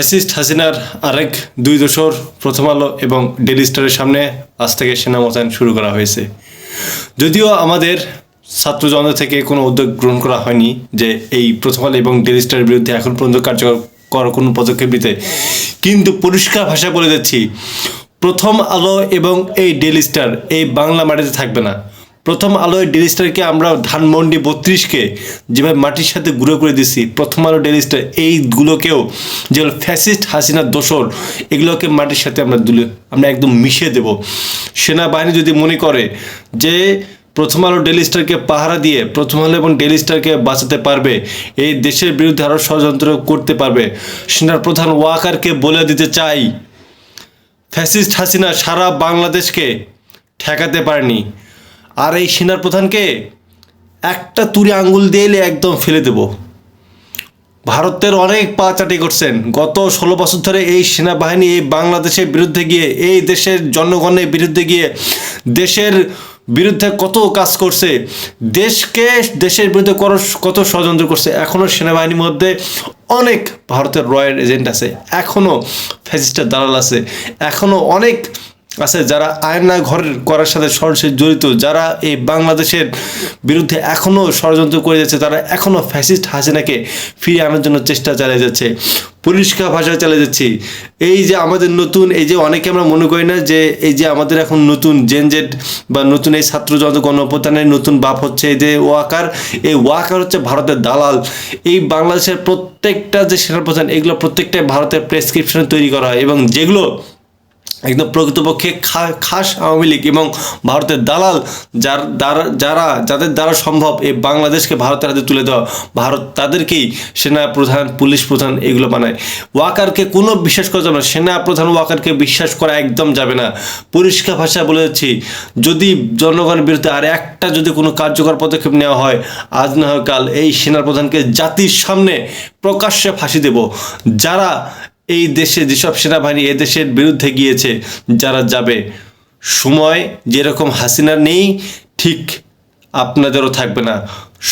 Fascist হাসিনার আরেক দুই দোসর প্রথম আলো এবং ডেলি স্টারের সামনে আজ থেকে সেনা মোতায়েন শুরু করা হয়েছে। যদিও আমাদের ছাত্র জনতা থেকে কোনো উদ্যোগ গ্রহণ করা হয়নি যে এই প্রথম আলো এবং ডেলি স্টারের বিরুদ্ধে এখন পর্যন্ত কার্যকর করার কোনো পদক্ষেপ নিতে, কিন্তু পরিষ্কার ভাষা বলে যাচ্ছি প্রথম আলো এবং এই ডেলি স্টার এই বাংলা মাটিতে থাকবে না। প্রথম আলোয় ডেলি স্টারকে আমরা ধানমন্ডি বত্রিশকে যেভাবে মাটির সাথে গুঁড়ো করে দিচ্ছি প্রথম আলো ডেলি স্টার এইগুলোকেও যেগুলো ফ্যাসিস্ট হাসিনার দোসর, এগুলোকে মাটির সাথে আমরা দুলে, আমরা একদম মিশিয়ে দেব। সেনাবাহিনী যদি মনে করে যে প্রথম আলো ডেলি স্টারকে পাহারা দিয়ে প্রথম আলো এবং ডেলি স্টারকে বাঁচাতে পারবে, এই দেশের বিরুদ্ধে আরও ষড়যন্ত্র করতে পারবে, সেনার প্রধান ওয়াকারকে বলে দিতে চাই, ফ্যাসিস্ট হাসিনা সারা বাংলাদেশকে ঠেকাতে পারেনি। আর এই সেনার প্রধানকে একটা তুড়ি আঙ্গুল দিয়ে একদম ফেলে দেব। ভারতের অনেক পাচাটি করছেন গত ষোলো বছর ধরে এই সেনাবাহিনী এই বাংলাদেশের বিরুদ্ধে গিয়ে, এই দেশের জনগণের বিরুদ্ধে গিয়ে দেশের বিরুদ্ধে কত কাজ করছে, দেশকে, দেশের বিরুদ্ধে কত ষড়যন্ত্র করছে এখনও সেনাবাহিনীর মধ্যে অনেক ভারতের রয়্যাল এজেন্ট আছে। এখনও ফ্যাসিস্টের দালাল আছে। এখনও অনেক আছে, যারা আয়না ঘরের করার সাথে সরাসরি জড়িত, যারা এই বাংলাদেশের বিরুদ্ধে এখনও ষড়যন্ত্র করে যাচ্ছে, তারা এখনও ফ্যাসিস্ট হাসিনাকে ফিরিয়ে আনার জন্য চেষ্টা চালিয়ে যাচ্ছে, পরিষ্কার ভাষা চালিয়ে যাচ্ছি। এই যে আমাদের নতুন, এই যে অনেকে আমরা মনে করি না যে এই যে আমাদের এখন নতুন জেনজেট বা নতুন এই ছাত্র জনতা গণঅভ্যুত্থানের নতুন বাপ হচ্ছে এই যে ওয়াকার, এই ওয়াকার হচ্ছে ভারতের দালাল। এই বাংলাদেশের প্রত্যেকটা যে সেনাপ্রধান, এগুলো প্রত্যেকটাই ভারতের প্রেসক্রিপশনে তৈরি করা হয় এবং যেগুলো একদম প্রকৃতপক্ষে খাস আওয়ামী লীগ এবং ভারতের দালাল যার দ্বারা, যারা, যাদের দ্বারা সম্ভব এই বাংলাদেশকে ভারতের হাতে তুলে দেওয়া। ভারত তাদেরকেই সেনা প্রধান পুলিশ প্রধান এগুলো বানায়। ওয়াকারকে কোনো বিশ্বাস করা যাবে না। সেনা প্রধান ওয়াকারকে বিশ্বাস করা একদম যাবে না। পরিষ্কার ভাষায় বলে যাচ্ছি, যদি জনগণের বিরুদ্ধে আর একটা যদি কোনো কার্যকর পদক্ষেপ নেওয়া হয়, আজ না হয় কাল এই সেনা প্রধানকে জাতির সামনে প্রকাশ্যে ফাঁসি দেব। যারা এই দেশে যেসব সেনাবাহিনী এ দেশের বিরুদ্ধে গিয়েছে, যারা যাবে, সময় যেরকম হাসিনা নেই, ঠিক আপনাদেরও থাকবে না।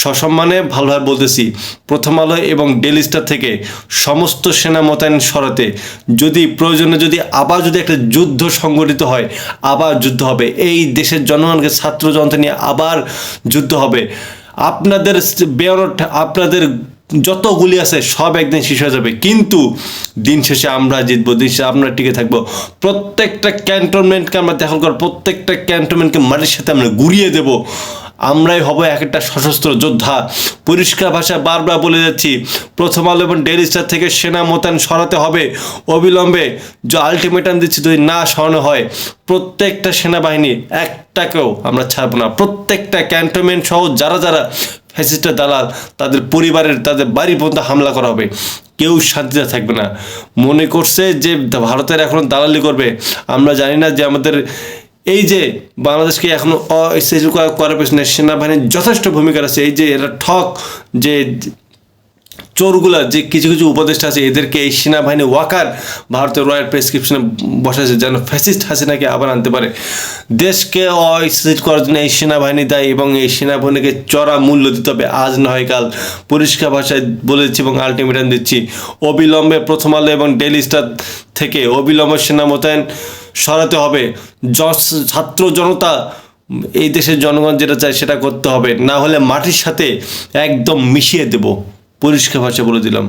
সসম্মানে ভালোভাবে বলতেছি, প্রথম আলো এবং ডেলি স্টার থেকে সমস্ত সেনা মোতায়েন সরাতে, যদি প্রয়োজনে যদি আবার যদি একটা যুদ্ধ সংগঠিত হয়, আবার যুদ্ধ হবে। এই দেশের জনগণকে, ছাত্র জনতা নিয়ে আবার যুদ্ধ হবে। আপনাদের বেয়রট আপনাদের যত গুলি আছে, সব একদিন শেষ হয়ে যাবে। কিন্তু দিন শেষে আমরা জিতবো, দিন শেষে আমরা টিকে থাকব। প্রত্যেকটা ক্যান্টনমেন্টকে আমরা দখল করব, প্রত্যেকটা ক্যান্টনমেন্টকে মাটির সাথে আমরা গুড়িয়ে দেব। আমরাই হব এক একটা সশস্ত্র যোদ্ধা। পরিষ্কার ভাষায় বারবার বলে যাচ্ছি, প্রথম আলো এবং ডেলি স্টার থেকে সেনা মোতায়েন সরাতে হবে। অবিলম্বে যে আলটিমেটাম দিচ্ছি যদি না সরানো হয়, প্রত্যেকটা সেনাবাহিনী একটাকেও আমরা ছাড়বো না। প্রত্যেকটা ক্যান্টনমেন্ট সহ যারা যারা ফ্যাসিস্টের দালাল, তাদের পরিবারের, তাদের বাড়ি পর্যন্ত হামলা করা হবে। কেউ শান্তিতে থাকবে না। মনে করছে যে ভারতের এখন দালালি করবে। আমরা জানি না যে আমাদের এই যে বাংলাদেশকে এখন অস্থায়ী করা- করার পেছনে সেনাবাহিনীর যথেষ্ট ভূমিকা আছে এই যে এরা ঠক, যে চোরগুলা, যে কিছু কিছু উপদেষ্টা আছে, এদেরকে এই সেনাবাহিনী ওয়াকার ভারতের রয়্যাল প্রেসক্রিপশনে বসাছে যেন ফ্যাসিস্ট হাসিনাকে আবার আনতে পারে। দেশকে অস্থির করার জন্য এই সেনাবাহিনী দেয় এবং এই সেনাবাহিনীকে চড়া মূল্য দিতে হবে। আজ নয় কাল। পরিষ্কার ভাষায় বলেছি এবং আলটিমেটাম দিচ্ছি, অবিলম্বে প্রথম আলো এবং ডেলি স্টার থেকে অবিলম্বে সেনা মোতায়েন সরাতে হবে। ছাত্র জনতা, এই দেশের জনগণ যেটা চায় সেটা করতে হবে। না হলে মাটির সাথে একদম মিশিয়ে দেব। পরিষ্কার ভাষা বলে দিলাম।